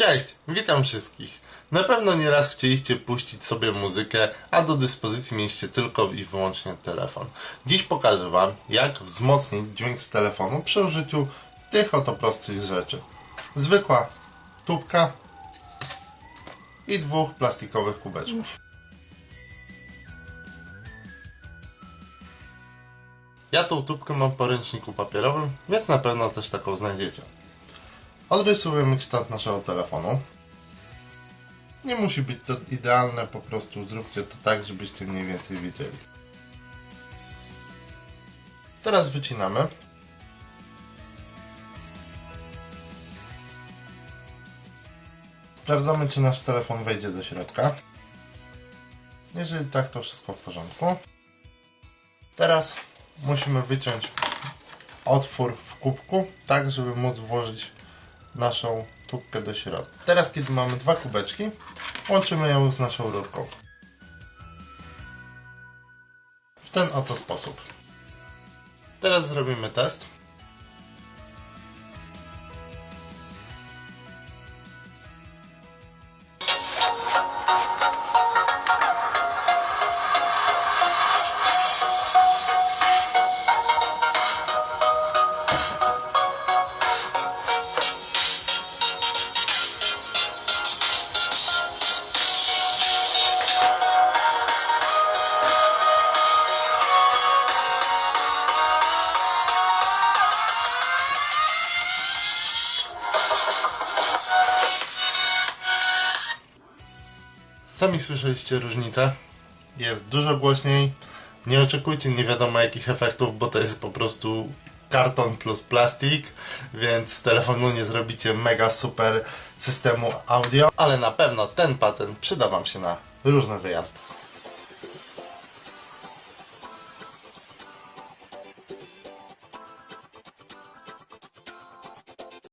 Cześć, witam wszystkich. Na pewno nieraz chcieliście puścić sobie muzykę, a do dyspozycji mieliście tylko i wyłącznie telefon. Dziś pokażę Wam, jak wzmocnić dźwięk z telefonu przy użyciu tych oto prostych rzeczy. Zwykła tubka i dwóch plastikowych kubeczków. Ja tą tubkę mam po ręczniku papierowym, więc na pewno też taką znajdziecie. Odrysujemy kształt naszego telefonu. Nie musi być to idealne, po prostu zróbcie to tak, żebyście mniej więcej wiedzieli. Teraz wycinamy. Sprawdzamy, czy nasz telefon wejdzie do środka. Jeżeli tak, to wszystko w porządku. Teraz musimy wyciąć otwór w kubku, tak żeby móc włożyć naszą tubkę do środka. Teraz, kiedy mamy dwa kubeczki, łączymy ją z naszą rurką. W ten oto sposób. Teraz zrobimy test. Sami słyszeliście różnicę. Jest dużo głośniej. Nie oczekujcie nie wiadomo jakich efektów, bo to jest po prostu karton plus plastik, więc z telefonu nie zrobicie mega super systemu audio, ale na pewno ten patent przyda Wam się na różne wyjazdy.